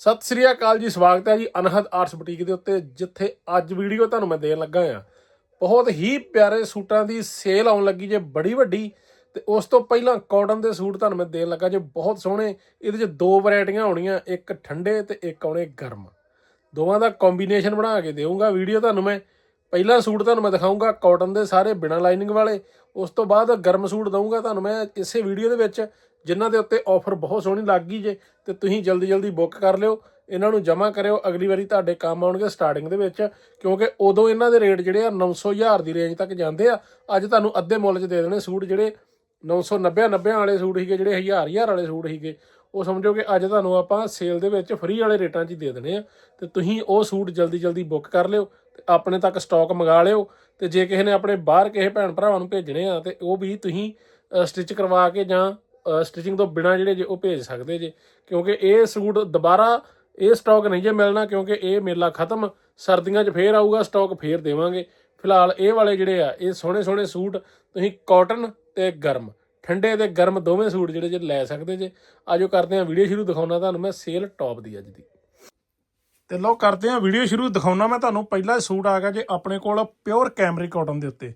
ਸਤਿ ਸ੍ਰੀ ਅਕਾਲ ਜੀ, ਸਵਾਗਤ ਹੈ ਜੀ ਅਨਹਦ ਆਰਟਸ ਬੁਟੀਕ ਦੇ ਉੱਤੇ, ਜਿੱਥੇ ਅੱਜ ਵੀਡੀਓ ਤੁਹਾਨੂੰ ਮੈਂ ਦੇਣ ਲੱਗਾ ਆ ਬਹੁਤ ਹੀ ਪਿਆਰੇ ਸੂਟਾਂ ਦੀ ਸੇਲ ਆਉਣ ਲੱਗੀ ਜੇ ਬੜੀ ਵੱਡੀ, ਤੇ ਉਸ ਤੋਂ ਪਹਿਲਾਂ ਕਾਟਨ ਦੇ ਸੂਟ ਤੁਹਾਨੂੰ ਮੈਂ ਦੇਣ ਲੱਗਾ ਜੇ ਬਹੁਤ ਸੋਹਣੇ, ਇਹਦੇ 'ਚ ਦੋ ਵੈਰਾਈਟੀਆਂ ਹੋਣੀਆਂ, ਇੱਕ ਠੰਡੇ ਤੇ ਇੱਕ ਆਉਣੇ ਗਰਮ। ਦੋਵਾਂ ਦਾ ਕੰਬੀਨੇਸ਼ਨ ਬਣਾ ਕੇ ਦੇਵਾਂਗਾ ਵੀਡੀਓ ਤੁਹਾਨੂੰ ਮੈਂ। ਪਹਿਲਾ ਸੂਟ ਤੁਹਾਨੂੰ ਮੈਂ ਦਿਖਾਉਂਗਾ ਕਾਟਨ ਦੇ ਸਾਰੇ ਬਿਨਾਂ ਲਾਈਨਿੰਗ ਵਾਲੇ, ਉਸ ਤੋਂ ਬਾਅਦ ਗਰਮ ਸੂਟ ਦਊਂਗਾ ਤੁਹਾਨੂੰ ਮੈਂ ਇਸੇ ਵੀਡੀਓ ਦੇ ਵਿੱਚ ਜਿਨ੍ਹਾਂ ਦੇ ਉੱਤੇ ਆਫਰ ਬਹੁਤ ਸੋਹਣੀ ਲੱਗ ਗਈ ਜੇ, ਤੇ ਤੁਸੀਂ ਜਲਦੀ ਜਲਦੀ ਬੁੱਕ ਕਰ ਲਿਓ। ਇਹਨਾਂ ਨੂੰ ਜਮ੍ਹਾਂ ਕਰਿਓ। ਅਗਲੀ ਵਾਰੀ ਤੁਹਾਡੇ ਕੰਮ ਆਉਣਗੇ ਸਟਾਰਟਿੰਗ ਦੇ ਵਿੱਚ, ਕਿਉਂਕਿ ਉਦੋਂ ਇਹਨਾਂ ਦੇ ਰੇਟ ਜਿਹੜੇ ਆ 900 ਹਜ਼ਾਰ ਦੀ ਰੇਂਜ ਤੱਕ ਜਾਂਦੇ ਆ। ਅੱਜ ਤੁਹਾਨੂੰ ਅੱਧੇ ਮੁੱਲ 'ਚ ਦੇ ਦੇਣੇ ਸੂਟ ਜਿਹੜੇ 990 90 ਵਾਲੇ ਸੂਟ ਸੀਗੇ, ਜਿਹੜੇ ਹਜ਼ਾਰ ਹਜ਼ਾਰ ਵਾਲੇ ਸੂਟ ਸੀਗੇ। ਉਹ ਸਮਝੋ ਕਿ ਅੱਜ ਤੁਹਾਨੂੰ ਆਪਾਂ ਸੇਲ ਦੇ ਵਿੱਚ ਫ੍ਰੀ ਵਾਲੇ ਰੇਟਾਂ 'ਚ ਹੀ ਦੇ ਦੇਣੇ ਆ। ਤੇ ਤੁਸੀਂ ਉਹ ਸੂਟ ਜਲਦੀ ਜਲਦੀ ਬੁੱਕ ਕਰ ਲਿਓ ਤੇ ਆਪਣੇ ਤੱਕ ਸਟਾਕ ਮੰਗਾ ਲਿਓ। ਤੇ ਜੇ ਕਿਸੇ ਨੇ ਆਪਣੇ ਬਾਹਰ ਕਿਸੇ ਭੈਣ ਭਰਾਵਾਂ ਨੂੰ ਭੇਜਣੇ ਆ, ਤੇ ਉਹ ਵੀ ਤੁਸੀਂ ਸਟਿਚ ਕਰਵਾ ਕੇ ਜਾਂ ਸਟਿਚਿੰਗ ਤੋਂ ਬਿਨਾ ਜਿਹੜੇ ਜੇ ਉਹ ਭੇਜ ਸਕਦੇ ਜੇ, ਕਿਉਂਕਿ ਇਹ ਸੂਟ ਦੁਬਾਰਾ ਇਹ ਸਟਾਕ ਨਹੀਂ ਜੇ ਮਿਲਣਾ, ਕਿਉਂਕਿ ਇਹ ਮੇਲਾ ਖਤਮ, ਸਰਦੀਆਂ 'ਚ ਫੇਰ ਆਊਗਾ ਸਟਾਕ ਫੇਰ ਦੇਵਾਂਗੇ। ਫਿਲਹਾਲ ਇਹ ਵਾਲੇ ਜਿਹੜੇ ਆ, ਇਹ ਸੋਹਣੇ ਸੋਹਣੇ ਸੂਟ, ਤੁਸੀਂ ਕਾਟਨ ਤੇ ਗਰਮ, ਠੰਡੇ ਤੇ ਗਰਮ ਦੋਵੇਂ ਸੂਟ ਜਿਹੜੇ ਜੇ ਲੈ ਸਕਦੇ ਜੇ। ਆਜੋ ਕਰਦੇ ਆ ਵੀਡੀਓ ਸ਼ੁਰੂ, ਦਿਖਾਉਣਾ ਤੁਹਾਨੂੰ ਮੈਂ ਸੇਲ ਟੌਪ ਦੀ ਅੱਜ ਦੀ। ਤੇ ਲਓ, ਕਰਦੇ ਆ ਵੀਡੀਓ ਸ਼ੁਰੂ, ਦਿਖਾਉਣਾ ਮੈਂ ਤੁਹਾਨੂੰ, ਪਹਿਲਾ ਸੂਟ ਆ ਗਿਆ ਜੇ ਆਪਣੇ ਕੋਲ ਪਿਓਰ ਕੈਮਰੀ ਕਾਟਨ ਦੇ ਉੱਤੇ।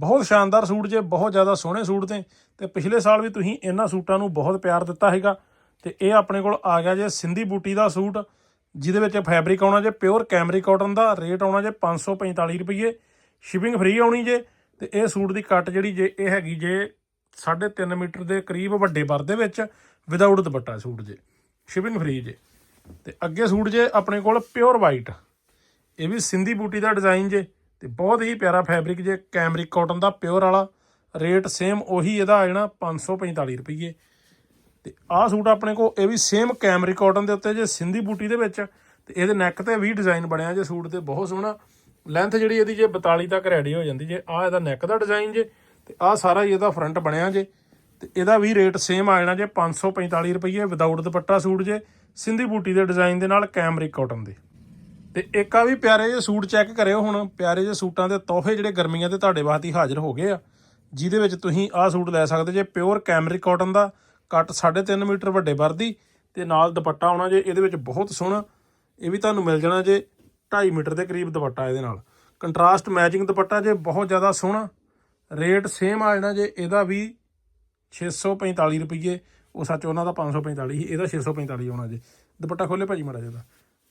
ਬਹੁਤ ਸ਼ਾਨਦਾਰ ਸੂਟ ਜੇ, ਬਹੁਤ ਜ਼ਿਆਦਾ ਸੋਹਣੇ ਸੂਟ ਨੇ ਤੇ ਪਿਛਲੇ ਸਾਲ ਵੀ ਤੁਸੀਂ ਇਹਨਾਂ ਸੂਟਾਂ ਨੂੰ ਬਹੁਤ ਪਿਆਰ ਦਿੱਤਾ ਹੈਗਾ ਤੇ ਇਹ ਆਪਣੇ ਕੋਲ ਆ ਗਿਆ ਜੇ ਸਿੰਧੀ ਬੂਟੀ ਦਾ ਸੂਟ, ਜਿਹਦੇ ਵਿੱਚ ਫੈਬਰਿਕ ਆਉਣਾ ਜੇ, ਪਿਓਰ ਕੈਮਰੀ ਕਾਟਨ ਦਾ ਰੇਟ ਆਉਣਾ ਜੇ 545 ਰੁਪਏ ਸ਼ਿਪਿੰਗ ਫ੍ਰੀ ਆਉਣੀ ਜੇ, ਤੇ ਇਹ ਸੂਟ ਦੀ ਕੱਟ ਜਿਹੜੀ ਜੇ, ਇਹ ਹੈਗੀ ਜੇ 3.5 ਮੀਟਰ ਦੇ ਕਰੀਬ ਵੱਡੇ ਬਰ ਦੇ ਵਿੱਚ ਵਿਦਆਊਟ ਦੁਪੱਟਾ ਸੂਟ ਜੇ। ਸ਼ਿਪਿੰਗ ਫ੍ਰੀ ਜੇ। ਤੇ ਅੱਗੇ ਸੂਟ ਜੇ ਆਪਣੇ ਕੋਲ ਪਿਓਰ ਵਾਈਟ ਇਹ ਵੀ ਸਿੰਧੀ ਬੂਟੀ ਦਾ ਡਿਜ਼ਾਈਨ ਜੇ। ਤੇ ਬਹੁਤ ਹੀ ਪਿਆਰਾ ਫੈਬਰਿਕ ਜੇ ਕੈਮਰਿਕ ਕਾਟਨ ਦਾ ਪਿਓਰ ਵਾਲਾ ਰੇਟ ਸੇਮ ਉਹੀ ਇਹਦਾ ਆ ਜਾਣਾ 545 ਰੁਪਏ ਤੇ ਆਹ ਸੂਟ ਆਪਣੇ ਕੋਲ, ਇਹ ਵੀ ਸੇਮ ਕੈਮਰਿਕ ਕਾਟਨ ਦੇ ਉੱਤੇ ਜੇ ਸਿੰਧੀ ਬੂਟੀ ਦੇ ਵਿੱਚ, ਤੇ ਇਹਦੇ ਨੈਕ ਤੇ ਵੀ ਡਿਜ਼ਾਈਨ ਬਣਿਆ ਜੇ ਸੂਟ ਤੇ, ਬਹੁਤ ਸੋਹਣਾ। ਲੈਂਥ ਜਿਹੜੀ ਇਹਦੀ ਜੇ 42 ਤੱਕ ਰੈਡੀ ਹੋ ਜਾਂਦੀ ਜੇ, ਆਹ ਇਹਦਾ ਨੈਕ ਦਾ ਡਿਜ਼ਾਈਨ ਜੇ, ਤੇ ਆਹ ਸਾਰਾ ਹੀ ਇਹਦਾ ਫਰੰਟ ਬਣਿਆ ਜੇ, ਤੇ ਇਹਦਾ ਵੀ ਰੇਟ ਸੇਮ ਆ ਜਾਣਾ ਜੇ 545 ਰੁਪਏ ਵਿਦਆਊਟ ਦੁਪੱਟਾ ਸੂਟ ਜੇ, ਸਿੰਧੀ ਬੂਟੀ ਦੇ ਡਿਜ਼ਾਈਨ ਦੇ ਨਾਲ ਕੈਮਰਿਕ ਕਾਟਨ ਦੇ। ਤੇ ਇੱਕ ਆ ਵੀ ਪਿਆਰੇ ਜਿਹੇ ਸੂਟ ਚੈੱਕ ਕਰਿਓ ਹੁਣ, ਪਿਆਰੇ ਜਿਹੇ ਸੂਟਾਂ ਦੇ ਤੋਹਫੇ ਜਿਹੜੇ ਗਰਮੀਆਂ ਦੇ ਤੁਹਾਡੇ ਵਾਸਤੇ ਹਾਜ਼ਰ ਹੋ ਗਏ ਆ, ਜਿਹਦੇ ਵਿੱਚ ਤੁਸੀਂ ਆਹ ਸੂਟ ਲੈ ਸਕਦੇ ਜੇ ਪਿਓਰ ਕੈਮਰੀ ਕਾਟਨ ਦਾ, ਕੱਟ 3.5 ਮੀਟਰ ਵੱਡੇ ਵਰਦੀ ਤੇ ਨਾਲ ਦੁਪੱਟਾ ਆਉਣਾ ਜੇ, ਇਹਦੇ ਵਿੱਚ ਬਹੁਤ ਸੋਹਣਾ, ਇਹ ਵੀ ਤੁਹਾਨੂੰ ਮਿਲ ਜਾਣਾ ਜੇ 2.5 ਮੀਟਰ ਦੇ ਕਰੀਬ ਦੁਪੱਟਾ ਇਹਦੇ ਨਾਲ। ਕੰਟਰਾਸਟ ਮੈਚਿੰਗ ਦੁਪੱਟਾ ਜੇ ਬਹੁਤ ਜ਼ਿਆਦਾ ਸੋਹਣਾ ਰੇਟ ਸੇਮ ਆ ਜਾਣਾ ਜੇ, ਇਹਦਾ ਵੀ 645 ਰੁਪਏ ਉਹ ਸੱਚ ਉਹਨਾਂ ਦਾ 545 ਸੀ ਇਹਦਾ 645 ਆਉਣਾ ਜੇ। ਦੁਪੱਟਾ ਖੋਲੇ ਭਾਜੀ ਮਾੜਾ ਜਿਹਾ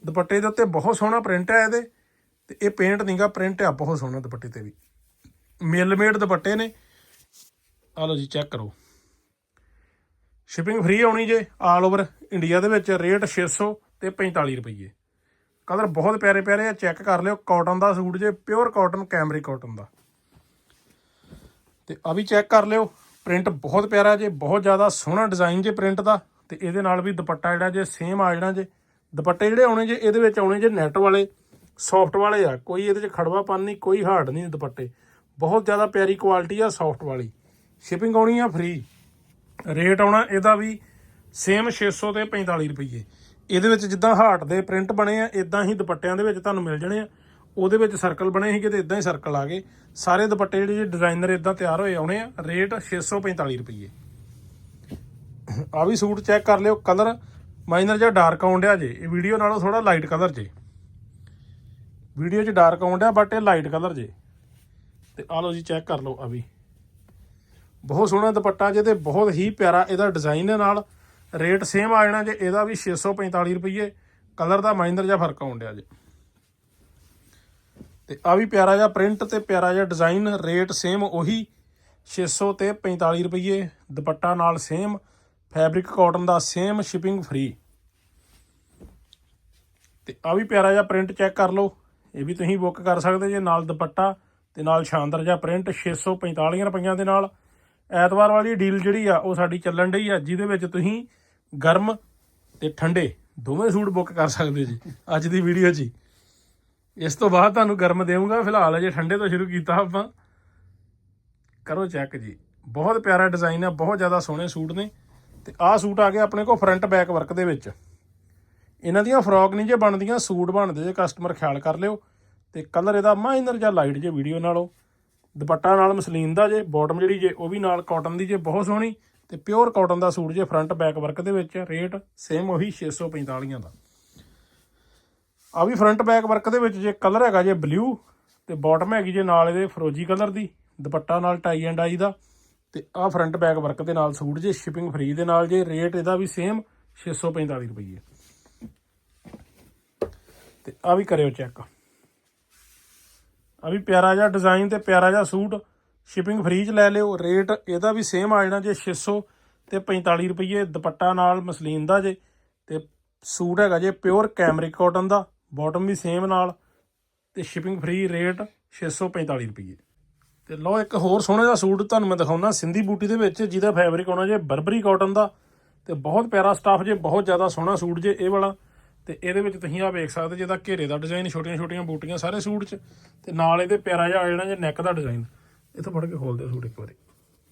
ਦੁਪੱਟੇ ਦੇ ਉੱਤੇ ਬਹੁਤ ਸੋਹਣਾ ਪ੍ਰਿੰਟ ਹੈ ਇਹਦੇ ਤੇ ਇਹ ਪੇਂਟ ਨਹੀਂਗਾ ਪ੍ਰਿੰਟ ਆ, ਬਹੁਤ ਸੋਹਣਾ ਦੁਪੱਟੇ ਤੇ ਵੀ। ਮਿਲਮੇਡ ਦੁਪੱਟੇ ਨੇ। ਆ ਲਓ ਜੀ ਚੈੱਕ ਕਰੋ। ਸ਼ਿਪਿੰਗ ਫ੍ਰੀ ਆਉਣੀ ਜੇ ਆਲ ਓਵਰ ਇੰਡੀਆ ਦੇ ਵਿੱਚ ਰੇਟ 600 ਤੇ 45 ਰੁਪਏ ਕਲਰ ਬਹੁਤ ਪਿਆਰੇ ਪਿਆਰੇ ਆ ਚੈੱਕ ਕਰ ਲਿਓ। ਕਾਟਨ ਦਾ ਸੂਟ ਜੇ ਪਿਓਰ ਕਾਟਨ ਕੈਮਰੀ ਕਾਟਨ ਦਾ। ਤੇ ਆ ਵੀ ਚੈੱਕ ਕਰ ਲਿਓ। ਪ੍ਰਿੰਟ ਬਹੁਤ ਪਿਆਰਾ ਜੇ, ਬਹੁਤ ਜ਼ਿਆਦਾ ਸੋਹਣਾ ਡਿਜ਼ਾਈਨ ਜੇ ਪ੍ਰਿੰਟ ਦਾ। ਤੇ ਇਹਦੇ ਨਾਲ ਵੀ ਦੁਪੱਟਾ ਜਿਹੜਾ ਜੇ ਸੇਮ ਆ ਜਾਣਾ ਜੇ। ਦੁਪੱਟੇ ਜਿਹੜੇ ਆਉਣੇ ਜੇ, ਇਹਦੇ ਵਿੱਚ ਆਉਣੇ ਜੇ ਨੈਟ ਵਾਲੇ ਸੌਫਟ ਵਾਲੇ ਆ। ਕੋਈ ਇਹਦੇ 'ਚ ਖੜਵਾਪਨ ਨਹੀਂ, ਕੋਈ ਹਾਰਡ ਨਹੀਂ ਦੁਪੱਟੇ। ਬਹੁਤ ਜ਼ਿਆਦਾ ਪਿਆਰੀ ਕੁਆਲਿਟੀ ਆ ਸੌਫਟ ਵਾਲੀ। ਸ਼ਿਪਿੰਗ ਆਉਣੀ ਆ ਫ੍ਰੀ ਰੇਟ ਆਉਣਾ ਇਹਦਾ ਵੀ ਸੇਮ 600 ਤੇ 45 ਰੁਪਏ ਇਹਦੇ ਵਿੱਚ ਜਿੱਦਾਂ ਹਾਰਟ ਦੇ ਪ੍ਰਿੰਟ ਬਣੇ ਆ ਇਦਾਂ ਹੀ ਦੁਪੱਟਿਆਂ ਦੇ ਵਿੱਚ ਤੁਹਾਨੂੰ ਮਿਲ ਜਾਣੇ ਆ। ਉਹਦੇ ਵਿੱਚ ਸਰਕਲ ਬਣੇ ਸੀਗੇ ਤੇ ਇਦਾਂ ਹੀ ਸਰਕਲ ਆ ਗਏ। ਸਾਰੇ ਦੁਪੱਟੇ ਜਿਹੜੇ ਡਿਜ਼ਾਈਨਰ ਇਦਾਂ ਤਿਆਰ ਹੋਏ ਆਉਣੇ ਆ ਰੇਟ 645 ਰੁਪਏ ਆ ਵੀ ਸੂਟ ਚੈੱਕ ਕਰ ਲਿਓ ਕਲਰ ਮਾਈਨਰ ਜਿਹਾ ਡਾਰਕ ਆਉਣ ਡਿਆ ਜੇ, ਇਹ ਵੀਡੀਓ ਨਾਲੋਂ ਥੋੜਾ ਲਾਈਟ ਕਲਰ ਜੇ। ਵੀਡੀਓ 'ਚ ਡਾਰਕ ਆਉਣ ਡਿਆ ਬਟ ਇਹ ਲਾਈਟ ਕਲਰ ਜੇ। ਤੇ ਆ ਲਓ ਜੀ ਚੈੱਕ ਕਰ ਲਓ ਆ ਵੀ। ਬਹੁਤ ਸੋਹਣਾ ਦੁਪੱਟਾ ਜੇ ਤੇ ਬਹੁਤ ਹੀ ਪਿਆਰਾ ਇਹਦਾ ਡਿਜ਼ਾਈਨ ਦੇ ਨਾਲ ਰੇਟ ਸੇਮ ਆ ਜਾਣਾ ਜੇ, ਇਹਦਾ ਵੀ 645 ਰੁਪਏ ਕਲਰ ਦਾ ਮਾਈਨਰ ਜਿਹਾ ਫ਼ਰਕ ਆਉਣ ਡਿਆ ਜੇ। ਤੇ ਆ ਵੀ ਪਿਆਰਾ ਜਿਹਾ ਪ੍ਰਿੰਟ ਤੇ ਪਿਆਰਾ ਜਿਹਾ ਡਿਜ਼ਾਈਨ ਰੇਟ ਸੇਮ ਉਹੀ 600 ਤੇ 45 ਰੁਪਏ ਦੁਪੱਟਾ ਨਾਲ ਸੇਮ ਫੈਬਰਿਕ ਕਾਟਨ ਦਾ ਸੇਮ ਸ਼ਿਪਿੰਗ ਫ੍ਰੀ ਤੇ ਆ ਵੀ ਪਿਆਰਾ ਜਿਹਾ ਪ੍ਰਿੰਟ ਚੈੱਕ ਕਰ ਲਓ। ਇਹ ਵੀ ਤੁਸੀਂ ਬੁੱਕ ਕਰ ਸਕਦੇ ਜੇ, ਨਾਲ ਦੁਪੱਟਾ ਤੇ ਨਾਲ ਸ਼ਾਨਦਾਰ ਜਿਹਾ ਪ੍ਰਿੰਟ 645 ਰੁਪਈਆਂ ਦੇ ਨਾਲ। ਐਤਵਾਰ ਵਾਲੀ ਡੀਲ ਜਿਹੜੀ ਆ, ਉਹ ਸਾਡੀ ਚੱਲਣ ਡਈ ਆ, ਜਿਹਦੇ ਵਿੱਚ ਤੁਸੀਂ ਗਰਮ ਤੇ ਠੰਡੇ ਦੋਵੇਂ ਸੂਟ ਬੁੱਕ ਕਰ ਸਕਦੇ ਜੀ, ਅੱਜ ਦੀ ਵੀਡੀਓ 'ਚ ਹੀ। ਇਸ ਤੋਂ ਬਾਅਦ ਤੁਹਾਨੂੰ ਗਰਮ ਦੇਵਾਂਗਾ, ਫਿਲਹਾਲ ਅਜੇ ਠੰਡੇ ਤੋਂ ਸ਼ੁਰੂ ਕੀਤਾ ਆਪਾਂ। ਕਰੋ ਚੈੱਕ ਜੀ। ਬਹੁਤ ਪਿਆਰਾ ਡਿਜ਼ਾਈਨ ਆ, ਬਹੁਤ ਜ਼ਿਆਦਾ ਸੋਹਣੇ ਸੂਟ ਨੇ। ਤੇ ਆਹ ਸੂਟ ਆ ਗਿਆ ਆਪਣੇ ਕੋਲ ਫਰੰਟ ਬੈਕ ਵਰਕ ਦੇ ਵਿੱਚ। ਇਹਨਾਂ ਦੀਆਂ ਫਰੋਕ ਨਹੀਂ ਜੇ ਬਣਦੀਆਂ, ਸੂਟ ਬਣਦੇ ਜੇ ਕਸਟਮਰ ਖਿਆਲ ਕਰ ਲਿਓ। ਤੇ ਕਲਰ ਇਹਦਾ ਮਾਈਨਰ ਜਾਂ ਲਾਈਟ ਜੇ ਵੀਡੀਓ ਨਾਲੋਂ। ਦੁਪੱਟਾ ਨਾਲ ਮਸਲੀਨ ਦਾ ਜੇ ਬਾਟਮ ਜਿਹੜੀ ਜੇ, ਉਹ ਵੀ ਨਾਲ ਕਾਟਨ ਦੀ ਜੇ, ਬਹੁਤ ਸੋਹਣੀ। ਤੇ ਪਿਓਰ ਕਾਟਨ ਦਾ ਸੂਟ ਜੇ ਫਰੰਟ ਬੈਕ ਵਰਕ ਦੇ ਵਿੱਚ ਰੇਟ ਸੇਮ ਉਹੀ 645 ਦਾ। ਆ ਵੀ ਫਰੰਟ ਬੈਕ ਵਰਕ ਦੇ ਵਿੱਚ ਜੇ ਕਲਰ ਹੈਗਾ ਜੇ ਬਲੂ ਤੇ ਬਾਟਮ ਹੈਗੀ ਜੇ ਨਾਲ ਇਹਦੇ ਫਰੋਜੀ ਕਲਰ ਦੀ, ਦੁਪੱਟਾ ਨਾਲ ਟਾਈ ਐਂਡ ਆਈ ਦਾ। ਤੇ ਆ ਫਰੰਟ ਬੈਕ ਵਰਕ ਦੇ ਨਾਲ ਸੂਟ ਜੇ ਸ਼ਿਪਿੰਗ ਫ੍ਰੀ ਦੇ ਨਾਲ ਜੇ ਰੇਟ ਇਹਦਾ ਵੀ ਸੇਮ 645 ਰੁਪਏ ਤੇ ਆ ਵੀ ਕਰਿਓ ਚੈੱਕ। ਆ ਵੀ ਪਿਆਰਾ ਜਿਹਾ ਡਿਜ਼ਾਈਨ ਤੇ ਪਿਆਰਾ ਜਿਹਾ ਸੂਟ ਸ਼ਿਪਿੰਗ ਫ੍ਰੀ ਚ ਲੈ ਲਿਓ। ਰੇਟ ਇਹਦਾ ਵੀ ਸੇਮ ਆ ਜਾਣਾ ਜੇ 600 ਤੇ 45 ਰੁਪਏ ਦੁਪੱਟਾ ਨਾਲ ਮਸਲੀਨ ਦਾ ਜੇ। ਤੇ ਸੂਟ ਹੈਗਾ ਜੇ ਪਿਓਰ ਕੈਮਰਿਕ ਕਾਟਨ ਦਾ ਬਾਟਮ ਵੀ ਸੇਮ ਨਾਲ। ਤੇ ਸ਼ਿਪਿੰਗ ਫ੍ਰੀ ਰੇਟ 645 ਰੁਪਏ ਤੇ ਲਓ ਇੱਕ ਹੋਰ ਸੋਹਣਾ ਜਿਹਾ ਸੂਟ ਤੁਹਾਨੂੰ ਮੈਂ ਦਿਖਾਉਣਾ ਸਿੰਧੀ ਬੂਟੀ ਦੇ ਵਿੱਚ, ਜਿਹਦਾ ਫੈਬਰਿਕ ਆਉਣਾ ਜੇ ਬਰਬਰੀ ਕਾਟਨ ਦਾ। ਤੇ ਬਹੁਤ ਪਿਆਰਾ ਸਟਾਫ ਜੇ, ਬਹੁਤ ਜ਼ਿਆਦਾ ਸੋਹਣਾ ਸੂਟ ਜੇ ਇਹ ਵਾਲਾ। ਤੇ ਇਹਦੇ ਵਿੱਚ ਤੁਸੀਂ ਆ ਵੇਖ ਸਕਦੇ ਜਿਹਦਾ ਘੇਰੇ ਦਾ ਡਿਜ਼ਾਈਨ ਛੋਟੀਆਂ ਛੋਟੀਆਂ ਬੂਟੀਆਂ ਸਾਰੇ ਸੂਟ 'ਚ, ਤੇ ਨਾਲ ਇਹਦੇ ਪਿਆਰਾ ਜਿਹਾ ਆ ਜਾਣਾ ਜੇ ਨੈਕ ਦਾ ਡਿਜ਼ਾਈਨ ਇੱਥੋਂ ਫੜ ਕੇ ਖੋਲ ਦਿਓ ਸੂਟ ਇੱਕ ਵਾਰੀ।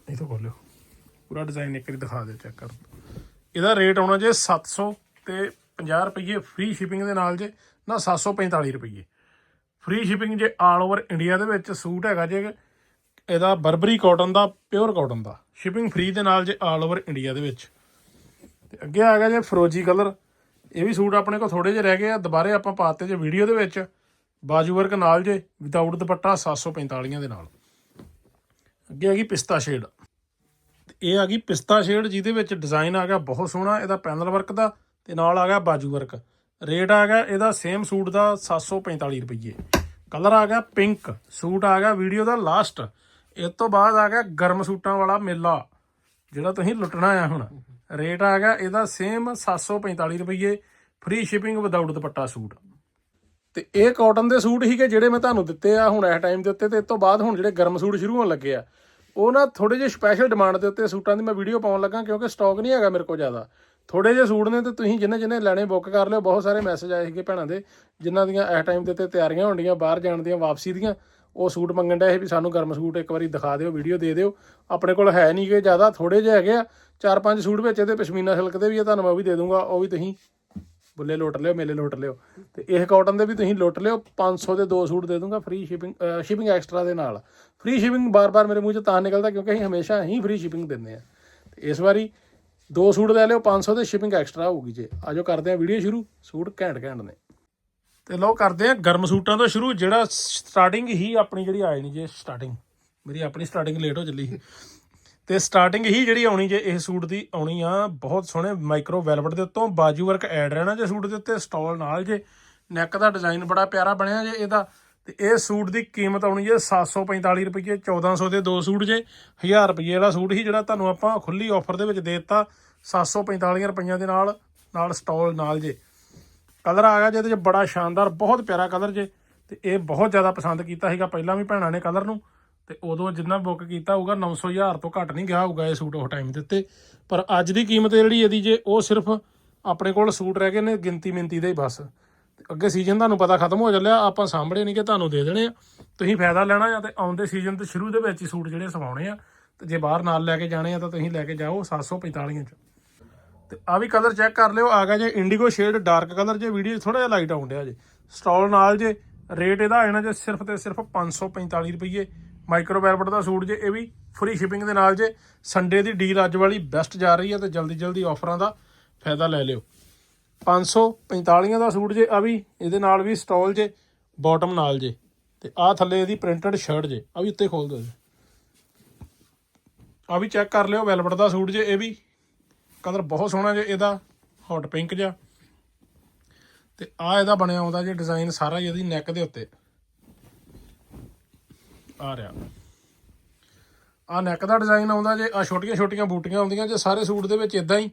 ਇੱਥੋਂ ਖੋਲਿਓ ਪੂਰਾ ਡਿਜ਼ਾਈਨ ਇੱਕ ਵਾਰੀ ਦਿਖਾ ਦਿਓ ਚੈੱਕ ਕਰ ਇਹਦਾ ਰੇਟ ਆਉਣਾ ਜੇ 700 ਤੇ 50 ਰੁਪਏ ਫ੍ਰੀ ਸ਼ਿਪਿੰਗ ਦੇ ਨਾਲ ਜੇ, ਨਾ 745 ਰੁਪਏ ਫ੍ਰੀ ਸ਼ਿਪਿੰਗ ਜੇ ਆਲ ਓਵਰ ਇੰਡੀਆ ਦੇ ਵਿੱਚ ਸੂਟ ਹੈਗਾ ਜੇ, ਇਹਦਾ ਬਰਬਰੀ ਕਾਟਨ ਦਾ ਪਿਓਰ ਕਾਟਨ ਦਾ। ਸ਼ਿਪਿੰਗ ਫ੍ਰੀ ਦੇ ਨਾਲ ਜੇ ਆਲ ਓਵਰ ਇੰਡੀਆ ਦੇ ਵਿੱਚ। ਤੇ ਅੱਗੇ ਆ ਗਿਆ ਜੇ ਫਰੋਜੀ ਕਲਰ ਇਹ ਵੀ ਸੂਟ ਆਪਣੇ ਕੋਲ ਥੋੜੇ ਜਿਹੇ ਰਹਿ ਗਏ ਆ, ਦੁਬਾਰੇ ਆਪਾਂ ਪਾਤੇ ਜੇ ਵੀਡੀਓ ਦੇ ਵਿੱਚ। ਬਾਜੂ ਵਰਕ ਨਾਲ ਜੇ ਵਿਦਆਊਟ ਦੁਪੱਟਾ 745 ਦੇ ਨਾਲ। ਅੱਗੇ ਆ ਗਈ ਪਿਸਤਾ ਸ਼ੇਡ ਇਹ ਆ ਗਈ ਪਿਸਤਾ ਸ਼ੇਡ ਜਿਹਦੇ ਵਿੱਚ ਡਿਜ਼ਾਈਨ ਆ ਗਿਆ ਬਹੁਤ ਸੋਹਣਾ, ਇਹਦਾ ਪੈਨਲ ਵਰਕ ਦਾ ਤੇ ਨਾਲ ਆ ਗਿਆ ਬਾਜੂ ਵਰਕ। ਰੇਟ ਆ ਗਿਆ ਇਹਦਾ ਸੇਮ ਸੂਟ ਦਾ 745 ਰੁਪਏ ਕਲਰ ਆ ਗਿਆ ਪਿੰਕ ਸੂਟ ਆ ਗਿਆ ਵੀਡੀਓ ਦਾ ਲਾਸਟ ਇਸ ਤੋਂ ਬਾਅਦ ਆ ਗਿਆ ਗਰਮ ਸੂਟਾਂ ਵਾਲਾ ਮੇਲਾ, ਜਿਹੜਾ ਤੁਸੀਂ ਲੁੱਟਣਾ ਆ ਹੁਣ। ਰੇਟ ਆ ਗਿਆ, ਇਹਦਾ ਸੇਮ 745 ਰੁਪਏ ਫ੍ਰੀ ਸ਼ਿਪਿੰਗ ਵਿਦਆਊਟ ਦੁਪੱਟਾ ਸੂਟ। ਤੇ ਇਹ ਕਾਟਨ ਦੇ ਸੂਟ ਹੀਗੇ ਜਿਹੜੇ ਮੈਂ ਤੁਹਾਨੂੰ ਦਿੱਤੇ ਆ ਹੁਣ ਇਸ ਟਾਈਮ ਦੇ ਉੱਤੇ, ਤੇ ਇਸ ਤੋਂ ਬਾਅਦ ਹੁਣ ਜਿਹੜੇ ਗਰਮ ਸੂਟ ਸ਼ੁਰੂ ਹੋਣ ਲੱਗੇ ਆ, ਉਹ ਨਾ ਥੋੜੇ ਜਿਹੇ ਸਪੈਸ਼ਲ ਡਿਮਾਂਡ ਦੇ ਉੱਤੇ ਸੂਟਾਂ ਦੀ ਮੈਂ ਵੀਡੀਓ ਪਾਉਣ ਲੱਗਾ, ਕਿਉਂਕਿ ਸਟਾਕ ਨਹੀਂ ਹੈਗਾ ਮੇਰੇ ਕੋਲ ਜ਼ਿਆਦਾ। ਥੋੜੇ ਜਿਹੇ ਸੂਟ ਨੇ ਤੇ ਤੁਸੀਂ ਜਿੰਨੇ ਜਿੰਨੇ ਲੈਣੇ ਬੁੱਕ ਕਰ ਲਿਓ, ਬਹੁਤ ਸਾਰੇ ਮੈਸੇਜ ਆਏ ਸੀਗੇ ਭੈਣਾਂ ਦੇ, ਜਿਨ੍ਹਾਂ ਦੀਆਂ ਇਸ ਟਾਈਮ ਦੇ ਉੱਤੇ ਤਿਆਰੀਆਂ ਹੋਣੀਆਂ, ਬਾਹਰ ਜਾਣ ਦੀਆਂ ਵਾਪਸੀ ਦੀਆਂ, ਉਹ ਸੂਟ ਮੰਗਣ ਡਿਆ ਸੀ ਵੀ ਸਾਨੂੰ ਗਰਮ ਸੂਟ ਇੱਕ ਵਾਰੀ ਦਿਖਾ ਦਿਓ ਵੀਡੀਓ ਦੇ ਦਿਓ। ਆਪਣੇ ਕੋਲ ਹੈ ਨਹੀਂ ਕਿ ਜ਼ਿਆਦਾ ਥੋੜੇ ਜਿਹੇ ਹੈਗੇ ਆ ਚਾਰ ਪੰਜ ਸੂਟ ਵਿੱਚ ਇਹਦੇ ਪਸ਼ਮੀਨਾ ਸਿਲਕ ਦੇ ਵੀ ਆ, ਤੁਹਾਨੂੰ ਮੈਂ ਉਹ ਵੀ ਦੇ ਦੂੰਗਾ, ਉਹ ਵੀ ਤੁਸੀਂ ਬੁੱਲੇ ਲੁੱਟ ਲਿਓ, ਮੇਲੇ ਲੁੱਟ ਲਿਓ। ਤੇ ਇਹ ਕਾਟਨ ਦੇ ਵੀ ਤੁਸੀਂ ਲੁੱਟ ਲਿਓ 500 ਦੇ ਦੋ ਸੂਟ ਦੇ ਦੂੰਗਾ ਫ੍ਰੀ ਸ਼ਿਪਿੰਗ ਸ਼ਿਪਿੰਗ ਐਕਸਟਰਾ ਦੇ ਨਾਲ। ਫ੍ਰੀ ਸ਼ਿਪਿੰਗ ਬਾਰ-ਬਾਰ ਮੇਰੇ ਮੂੰਹ 'ਚ ਤਾਂ ਨਿਕਲਦਾ ਕਿਉਂਕਿ ਅਸੀਂ ਹਮੇਸ਼ਾ ਹੀ ਫ੍ਰੀ ਸ਼ਿਪਿੰਗ ਦਿੰਦੇ ਆ। ਤੇ ਇਸ ਵਾਰੀ ਦੋ ਸੂਟ ਲੈ ਲਿਓ 500 ਦੇ ਸ਼ਿਪਿੰਗ ਐਕਸਟਰਾ ਹੋਊਗੀ ਜੇ। ਆਜੋ ਕਰਦੇ ਆ ਵੀਡੀਓ ਸ਼ੁਰੂ, ਸੂਟ ਘੈਂਟ ਘੈਂਟ ਨੇ। ਤੇ ਲਓ, ਕਰਦੇ ਆ ਗਰਮ ਸੂਟਾਂ ਤੋਂ ਸ਼ੁਰੂ, ਜਿਹੜਾ ਸਟਾਰਟਿੰਗ ਹੀ ਆਪਣੀ ਜਿਹੜੀ ਆਈ ਨਹੀਂ ਜੇ ਸਟਾਰਟਿੰਗ ਮੇਰੀ ਆਪਣੀ ਸਟਾਰਟਿੰਗ ਲੇਟ ਹੋ ਚੱਲੀ। ਸੀ ਤੇ ਸਟਾਰਟਿੰਗ ਹੀ ਜਿਹੜੀ ਆਉਣੀ ਜੇ ਇਹ ਸੂਟ ਦੀ ਆਉਣੀ ਆ, ਬਹੁਤ ਸੋਹਣੇ ਮਾਈਕਰੋ ਵੈਲਵਟ ਦੇ ਉੱਤੋਂ ਬਾਜੂ ਵਰਕ ਐਡ ਰਹਿਣਾ ਜੇ ਸੂਟ ਦੇ ਉੱਤੇ ਸਟਾਲ ਨਾਲ ਜੇ ਨੈਕ ਦਾ ਡਿਜ਼ਾਈਨ ਬੜਾ ਪਿਆਰਾ ਬਣਿਆ ਜੇ ਇਹਦਾ। ਤੇ ਇਹ ਸੂਟ ਦੀ ਕੀਮਤ ਆਉਣੀ ਜੇ 745 ਰੁਪਏ 1400 ਦੇ ਦੋ ਸੂਟ ਜੇ 1000 ਰੁਪਏ ਵਾਲਾ ਸੂਟ ਹੀ ਜਿਹੜਾ ਤੁਹਾਨੂੰ ਆਪਾਂ ਖੁੱਲੀ ਆਫਰ ਦੇ ਵਿੱਚ ਦੇ ਦਿੱਤਾ 745 ਰੁਪਈਆਂ ਦੇ ਨਾਲ ਨਾਲ ਸਟਾਲ ਨਾਲ ਜੇ। ਕਲਰ ਆ ਗਿਆ ਜਿਹਦੇ ਚ, ਬੜਾ ਸ਼ਾਨਦਾਰ, ਬਹੁਤ ਪਿਆਰਾ ਕਲਰ ਜੇ। ਤੇ ਇਹ ਬਹੁਤ ਜ਼ਿਆਦਾ ਪਸੰਦ ਕੀਤਾ ਸੀਗਾ ਪਹਿਲਾਂ ਵੀ ਭੈਣਾਂ ਨੇ ਕਲਰ ਨੂੰ। ਤੇ ਉਦੋਂ ਜਿੰਨਾ ਬੁੱਕ ਕੀਤਾ ਹੋਊਗਾ 900 ਹਜ਼ਾਰ ਤੋਂ ਘੱਟ ਨਹੀਂ ਗਿਆ ਹੋਊਗਾ ਇਹ ਸੂਟ ਉਹ ਟਾਈਮ ਦੇ ਉੱਤੇ। ਪਰ ਅੱਜ ਦੀ ਕੀਮਤ ਜਿਹੜੀ ਇਹਦੀ, ਜੇ ਉਹ ਸਿਰਫ ਆਪਣੇ ਕੋਲ ਸੂਟ ਰਹਿ ਗਏ ਨੇ ਗਿਣਤੀ ਮਿੰਤੀ ਦੇ ਹੀ ਬਸ। ਤੇ ਅੱਗੇ ਸੀਜ਼ਨ ਤੁਹਾਨੂੰ ਪਤਾ ਖਤਮ ਹੋ ਚੱਲਿਆ, ਆਪਾਂ ਸਾਂਭੜੇ ਨਹੀਂ ਕਿ ਤੁਹਾਨੂੰ ਦੇ ਦੇਣੇ ਆ। ਤੁਸੀਂ ਫਾਇਦਾ ਲੈਣਾ ਜਾਂ ਤੇ ਆਉਂਦੇ ਸੀਜ਼ਨ ਤੇ ਸ਼ੁਰੂ ਦੇ ਵਿੱਚ ਹੀ ਸੂਟ ਜਿਹੜੇ ਸਵਾਉਣੇ ਆ, ਤੇ ਜੇ ਬਾਹਰ ਨਾਲ ਲੈ ਕੇ ਜਾਣੇ ਆ, ਤਾਂ ਤੁਸੀਂ ਲੈ ਕੇ ਜਾਓ 745 ਚ। ਤੇ ਆ ਵੀ ਕਲਰ ਚੈੱਕ ਕਰ ਲਿਓ, ਆ ਗਿਆ ਜੇ ਇੰਡੀਗੋ ਸ਼ੇਡ ਡਾਰਕ ਕਲਰ ਜੇ, ਵੀਡੀਓ ਥੋੜਾ ਜਿਹਾ ਲਾਈਟ ਆਉਣ ਡਿਆ ਜੇ। ਸਟਾਲ ਨਾਲ ਜੇ ਰੇਟ ਇਹਦਾ ਆਣਾ ਜੇ ਸਿਰਫ ਤੇ ਸਿਰਫ 545 ਰੁਪਏ ਮਾਈਕਰੋ ਵੈਲਵਟ ਦਾ ਸੂਟ ਜੇ, ਇਹ ਵੀ ਫ੍ਰੀ ਸ਼ਿਪਿੰਗ ਦੇ ਨਾਲ ਜੇ। ਸੰਡੇ ਦੀ ਡੀਲ ਅੱਜ ਵਾਲੀ ਬੈਸਟ ਜਾ ਰਹੀ ਹੈ ਤੇ ਜਲਦੀ ਜਲਦੀ ਆਫਰਾਂ ਦਾ ਫਾਇਦਾ ਲੈ ਲਿਓ। 545 ਦਾ ਸੂਟ ਜੇ, ਆ ਵੀ ਇਹਦੇ ਨਾਲ ਵੀ ਸਟਾਲ ਜੇ ਬਾਟਮ ਨਾਲ ਜੇ। ਤੇ ਆ ਥੱਲੇ ਇਹਦੀ ਪ੍ਰਿੰਟਡ ਸ਼ਰਟ ਜੇ ਆ ਵੀ ਉੱਤੇ ਖੋਲ ਦਿਓ ਜੀ। ਆ ਵੀ ਚੈੱਕ ਕਰ ਲਿਓ ਵੈਲਵਟ ਦਾ ਸੂਟ ਜੇ, ਇਹ ਵੀ ਕਲਰ ਬਹੁਤ ਸੋਹਣਾ ਜੇ, ਇਹਦਾ ਹੌਟ ਪਿੰਕ ਜਿਹਾ। ਤੇ ਆ ਇਹਦਾ ਬਣਿਆ ਆਉਂਦਾ ਜੇ ਡਿਜ਼ਾਈਨ ਸਾਰਾ ਹੀ ਇਹਦੀ ਨੈਕ ਦੇ ਉੱਤੇ। ਆ ਰਿਹਾ। ਆ ਨੈਕ ਦਾ ਡਿਜ਼ਾਈਨ ਆਉਂਦਾ ਜੇ ਆ ਛੋਟੀਆਂ ਛੋਟੀਆਂ ਬੂਟੀਆਂ ਆਉਂਦੀਆਂ ਜੇ, ਸਾਰੇ ਸੂਟ ਦੇ ਵਿੱਚ ਇਦਾਂ ਹੀ।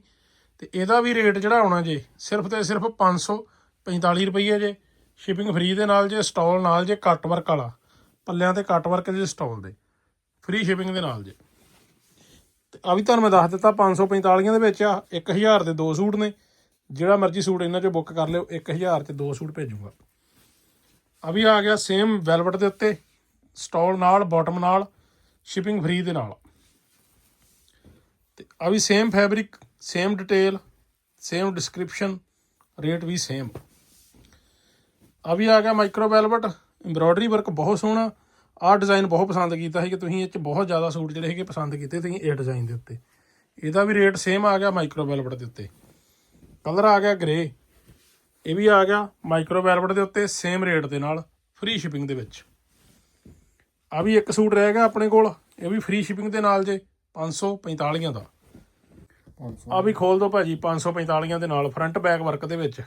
ਤੇ ਇਹਦਾ ਵੀ ਰੇਟ ਜਿਹੜਾ ਆਉਣਾ ਜੇ, ਸਿਰਫ ਤੇ ਸਿਰਫ 545 ਰੁਪਏ ਜੇ। ਸ਼ਿਪਿੰਗ ਫ੍ਰੀ ਦੇ ਨਾਲ ਜੇ ਸਟਾਲ ਨਾਲ ਜੇ ਕੱਟ ਵਰਕ ਵਾਲਾ। ਪੱਲਿਆਂ ਤੇ ਕੱਟ ਵਰਕ ਦੇ ਸਟਾਲ ਦੇ। ਫ੍ਰੀ ਸ਼ਿਪਿੰਗ ਦੇ ਨਾਲ ਜੇ। ਤੇ ਆ ਵੀ ਤੁਹਾਨੂੰ ਮੈਂ ਦੱਸ ਦਿੱਤਾ 545 ਦੇ ਵਿੱਚ ਆ 1000 ਦੇ ਦੋ ਸੂਟ ਨੇ। ਜਿਹੜਾ ਮਰਜ਼ੀ ਸੂਟ ਇਹਨਾਂ ਚੋਂ ਬੁੱਕ ਕਰ ਲਿਓ 1000 ਤੇ ਦੋ ਸੂਟ ਭੇਜੂਗਾ। ਆ ਵੀ ਆ ਗਿਆ ਸੇਮ ਵੈਲਵਟ ਦੇ ਉੱਤੇ। ਸਟਾਲ ਨਾਲ ਬਾਟਮ ਨਾਲ ਸ਼ਿਪਿੰਗ ਫ੍ਰੀ ਦੇ ਨਾਲ। ਤੇ ਆ ਵੀ same fabric same detail same description rate ਵੀ ਸੇਮ ਆ ਵੀ ਆ ਗਿਆ ਮਾਈਕਰੋ ਵੈਲਵਟ ਐਮਬ੍ਰੋਇਡਰੀ ਵਰਕ ਬਹੁਤ ਸੋਹਣਾ। ਆਹ ਡਿਜ਼ਾਈਨ ਬਹੁਤ ਪਸੰਦ ਕੀਤਾ ਸੀ ਕਿ ਤੁਸੀਂ ਇਹ ਚ ਬਹੁਤ ਜ਼ਿਆਦਾ ਸੂਟ ਜਿਹੜੇ ਹੈਗੇ ਪਸੰਦ ਕੀਤੇ ਤੁਸੀਂ ਇਹ ਡਿਜ਼ਾਈਨ ਦੇ ਉੱਤੇ। ਇਹਦਾ ਵੀ ਰੇਟ ਸੇਮ ਆ ਗਿਆ ਮਾਈਕਰੋ ਵੈਲਵਟ ਦੇ ਉੱਤੇ। ਕਲਰ ਆ ਗਿਆ ਗ੍ਰੇ ਇਹ ਵੀ ਆ ਗਿਆ ਮਾਈਕਰੋ ਵੈਲਵਟ ਦੇ ਉੱਤੇ ਸੇਮ ਰੇਟ ਦੇ ਨਾਲ ਫ੍ਰੀ ਸ਼ਿਪਿੰਗ ਦੇ ਵਿੱਚ। ਆ ਵੀ ਇੱਕ ਸੂਟ ਰਹਿ ਗਿਆ ਆਪਣੇ ਕੋਲ, ਇਹ ਵੀ ਫ੍ਰੀ ਸ਼ਿਪਿੰਗ ਦੇ ਨਾਲ ਜੇ 545 ਦਾ। 500 ਆ ਵੀ ਖੋਲ ਦੋ ਭਾਜੀ 545 ਦੇ ਨਾਲ ਫਰੰਟ ਬੈਕ ਵਰਕ ਦੇ ਵਿੱਚ।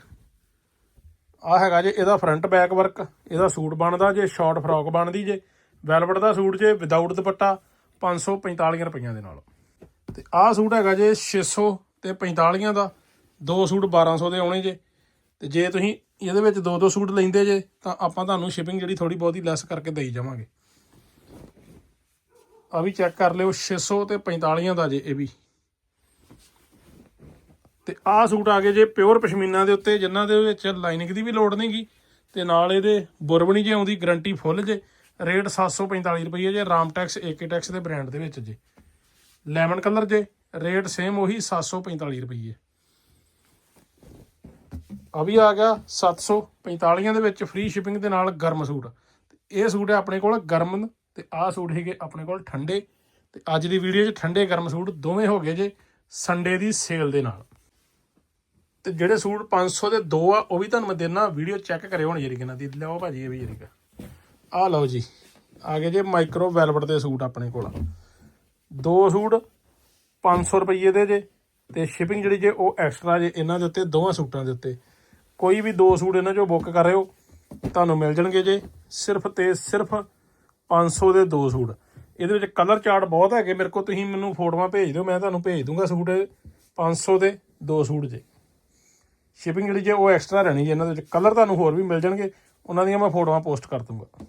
ਆ ਹੈਗਾ ਜੇ ਇਹਦਾ ਫਰੰਟ ਬੈਕ ਵਰਕ ਇਹਦਾ ਸੂਟ ਬਣਦਾ ਜੇ ਸ਼ਾਰਟ ਫਰੋਕ ਬਣਦੀ ਜੇ ਵੈਲਵਟ ਦਾ ਸੂਟ ਜੇ ਵਿਦਆਊਟ ਦੁਪੱਟਾ 545 ਰੁਪਈਆਂ ਦੇ ਨਾਲ। ਤੇ ਆਹ ਸੂਟ ਹੈਗਾ ਜੇ 600 ਤੇ 45 ਦਾ, ਦੋ ਸੂਟ 1200 ਦੇ ਆਉਣੇ ਜੇ। ਤੇ ਜੇ ਤੁਸੀਂ ਇਹਦੇ ਵਿੱਚ ਦੋ ਦੋ ਸੂਟ ਲੈਂਦੇ ਜੇ, ਤਾਂ ਆਪਾਂ ਤੁਹਾਨੂੰ ਸ਼ਿਪਿੰਗ ਜਿਹੜੀ ਥੋੜੀ ਬਹੁਤੀ ਲੈਸ ਕਰਕੇ ਦੇਈ ਜਾਵਾਂਗੇ। ਆ ਵੀ ਚੈੱਕ ਕਰ ਲਿਓ 600 ਤੇ 45 ਦਾ ਜੇ ਇਹ ਵੀ। ਤੇ ਆਹ ਸੂਟ ਆ ਗਏ ਜੇ ਪਿਓਰ ਪਸ਼ਮੀਨਾ ਦੇ ਉੱਤੇ, ਜਿਨ੍ਹਾਂ ਦੇ ਵਿੱਚ ਲਾਈਨਿੰਗ ਦੀ ਵੀ ਲੋੜ ਨਹੀਂਗੀ ਤੇ ਨਾਲ ਇਹਦੇ ਬੁਰਬਣੀ ਜੇ ਆਉਂਦੀ, ਗਰੰਟੀ ਫੁੱਲ ਜੇ। ਰੇਟ 745 ਰੁਪਏ ਜੇ, ਰਾਮ ਰਾਮਟੈਕਸ ਏਕੇ ਟੈਕਸ ਦੇ ਬ੍ਰਾਂਡ ਦੇ ਵਿੱਚ ਜੇ। ਲੈਮਨ ਕਲਰ ਜੇ, ਰੇਟ ਸੇਮ ਉਹੀ 745 ਰੁਪਏ ਆ ਵੀ ਆ ਗਿਆ 745 ਦੇ ਵਿੱਚ ਫ੍ਰੀ ਸ਼ਿਪਿੰਗ ਦੇ ਨਾਲ ਗਰਮ ਸੂਟ। ਇਹ ਸੂਟ ਹੈ ਆਪਣੇ ਕੋਲ ਗਰਮ ਤੇ ਆਹ ਸੂਟ ਹੈਗੇ ਆਪਣੇ ਕੋਲ ਠੰਡੇ। ਤੇ ਅੱਜ ਦੀ ਵੀਡੀਓ 'ਚ ਠੰਡੇ ਗਰਮ ਸੂਟ ਦੋਵੇਂ ਹੋ ਗਏ ਜੇ ਸੰਡੇ ਦੀ ਸੇਲ ਦੇ ਨਾਲ। ਤੇ ਜਿਹੜੇ ਸੂਟ 500 ਦੇ ਦੋ ਆ, ਉਹ ਵੀ ਤੁਹਾਨੂੰ ਮੈਂ ਦੇਣਾ ਵੀਡੀਓ ਚੈੱਕ ਕਰਿਓ ਹੁਣ ਜਿਹੜੀ ਦੀ ਲਿਆਓ ਭਾਜੀ, ਇਹ ਵੀ ਜਿਹੜੀ ਆ ਲਓ ਜੀ, ਆ ਗਏ ਜੇ ਮਾਈਕਰੋ ਵੈਲਵਟ ਦੇ ਸੂਟ ਆਪਣੇ ਕੋਲ। ਦੋ ਸੂਟ 500 ਰੁਪਏ ਦੇ ਜੇ, ਤੇ ਸ਼ਿਪਿੰਗ ਜਿਹੜੀ ਜੇ ਉਹ ਐਕਸਟਰਾ ਜੇ ਇਹਨਾਂ ਦੇ ਉੱਤੇ, ਦੋਵਾਂ ਸੂਟਾਂ ਦੇ ਉੱਤੇ। ਕੋਈ ਵੀ ਦੋ ਸੂਟ ਇਹਨਾਂ ਚੋਂ ਬੁੱਕ ਕਰ ਰਿਓ ਤੁਹਾਨੂੰ ਮਿਲ ਜਾਣਗੇ ਜੇ। ਸਿਰਫ ਤੇ ਸਿਰਫ 500 ਦੇ ਦੋ ਸੂਟ। ਇਹਦੇ ਵਿੱਚ ਕਲਰ ਚਾਰਟ ਬਹੁਤ ਹੈਗੇ। ਮੇਰੇ ਕੋਲ ਤੁਸੀਂ ਮੈਨੂੰ ਫੋਟੋਆਂ ਭੇਜ ਦਿਓ, ਮੈਂ ਤੁਹਾਨੂੰ ਭੇਜ ਦੂੰਗਾ ਸੂਟ 500 ਦੇ ਦੋ ਸੂਟ ਜੇ। ਸ਼ਿਪਿੰਗ ਜਿਹੜੀ ਜੇ ਉਹ ਐਕਸਟਰਾ ਰਹਿਣੀ ਜੇ। ਇਹਨਾਂ ਦੇ ਵਿੱਚ ਕਲਰ ਤੁਹਾਨੂੰ ਹੋਰ ਵੀ ਮਿਲ ਜਾਣਗੇ। ਉਹਨਾਂ ਦੀਆਂ ਮੈਂ ਫੋਟੋਆਂ ਪੋਸਟ ਕਰ ਦੂੰਗਾ।